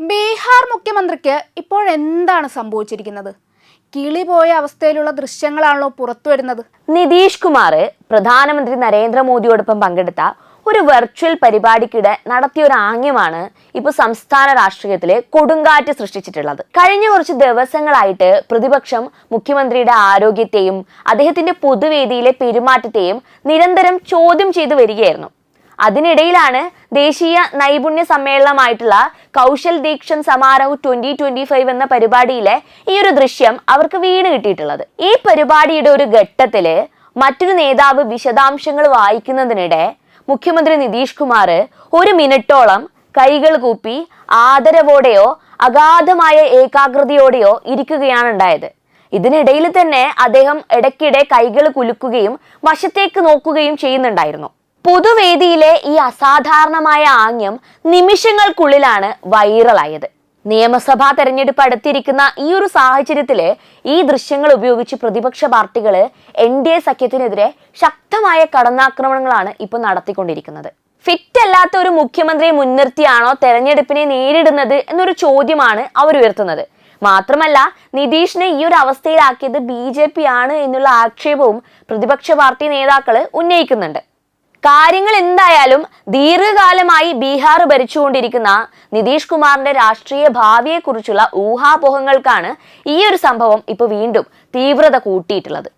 ബീഹാർ മുഖ്യമന്ത്രിക്ക് ഇപ്പോഴെന്താണ് സംഭവിച്ചിരിക്കുന്നത്? കിളി പോയ അവസ്ഥയിലുള്ള ദൃശ്യങ്ങളാണല്ലോ പുറത്തു വരുന്നത്. നിതീഷ് കുമാർ പ്രധാനമന്ത്രി നരേന്ദ്രമോദിയോടൊപ്പം പങ്കെടുത്ത ഒരു വെർച്വൽ പരിപാടിക്കിടെ നടത്തിയ ഒരു ആംഗ്യമാണ് ഇപ്പോൾ സംസ്ഥാന രാഷ്ട്രീയത്തിലെ കൊടുങ്കാറ്റ് സൃഷ്ടിച്ചിട്ടുള്ളത്. കഴിഞ്ഞ കുറച്ച് ദിവസങ്ങളായിട്ട് പ്രതിപക്ഷം മുഖ്യമന്ത്രിയുടെ ആരോഗ്യത്തെയും അദ്ദേഹത്തിന്റെ പൊതുവേദിയിലെ പെരുമാറ്റത്തെയും നിരന്തരം ചോദ്യം ചെയ്തു വരികയായിരുന്നു. അതിനിടയിലാണ് ദേശീയ നൈപുണ്യ സമ്മേളനമായിട്ടുള്ള Kaushal Deekshant Samaroh twenty twenty five എന്ന പരിപാടിയിലെ ഈ ഒരു ദൃശ്യം അവർക്ക് വീണ് കിട്ടിയിട്ടുള്ളത്. ഈ പരിപാടിയുടെ ഒരു ഘട്ടത്തിൽ മറ്റൊരു നേതാവ് വിശദാംശങ്ങൾ വായിക്കുന്നതിനിടെ മുഖ്യമന്ത്രി നിതീഷ് കുമാർ ഒരു മിനിറ്റോളം കൈകൾ കൂപ്പി ആദരവോടെയോ അഗാധമായ ഏകാഗ്രതയോടെയോ ഇരിക്കുകയാണ് ഉണ്ടായത്. ഇതിനിടയിൽ തന്നെ അദ്ദേഹം ഇടയ്ക്കിടെ കൈകൾ കുലുക്കുകയും വശത്തേക്ക് നോക്കുകയും ചെയ്യുന്നുണ്ടായിരുന്നു. പൊതുവേദിയിലെ ഈ അസാധാരണമായ ആംഗ്യം നിമിഷങ്ങൾക്കുള്ളിലാണ് വൈറലായത്. നിയമസഭാ തെരഞ്ഞെടുപ്പ് അടുത്തിരിക്കുന്ന ഈ ഒരു സാഹചര്യത്തിൽ ഈ ദൃശ്യങ്ങൾ ഉപയോഗിച്ച് പ്രതിപക്ഷ പാർട്ടികൾ എൻ ഡി എ സഖ്യത്തിനെതിരെ ശക്തമായ കടന്നാക്രമണങ്ങളാണ് ഇപ്പോൾ നടത്തിക്കൊണ്ടിരിക്കുന്നത്. ഫിറ്റ് അല്ലാത്ത ഒരു മുഖ്യമന്ത്രിയെ മുൻനിർത്തിയാണോ തെരഞ്ഞെടുപ്പിനെ നേരിടുന്നത് എന്നൊരു ചോദ്യമാണ് അവർ ഉയർത്തുന്നത്. മാത്രമല്ല നിതീഷിനെ ഈ ഒരു അവസ്ഥയിലാക്കിയത് ബി ജെ പി ആണ് എന്നുള്ള ആക്ഷേപവും പ്രതിപക്ഷ പാർട്ടി നേതാക്കൾ ഉന്നയിക്കുന്നുണ്ട്. കാര്യങ്ങൾ എന്തായാലും ദീർഘകാലമായി ബീഹാർ ഭരിച്ചുകൊണ്ടിരിക്കുന്ന നിതീഷ് കുമാറിന്റെ രാഷ്ട്രീയ ഭാവിയെക്കുറിച്ചുള്ള ഊഹാപോഹങ്ങൾക്കാണ് ഈ ഒരു സംഭവം ഇപ്പൊ വീണ്ടും തീവ്രത കൂട്ടിയിട്ടുള്ളത്.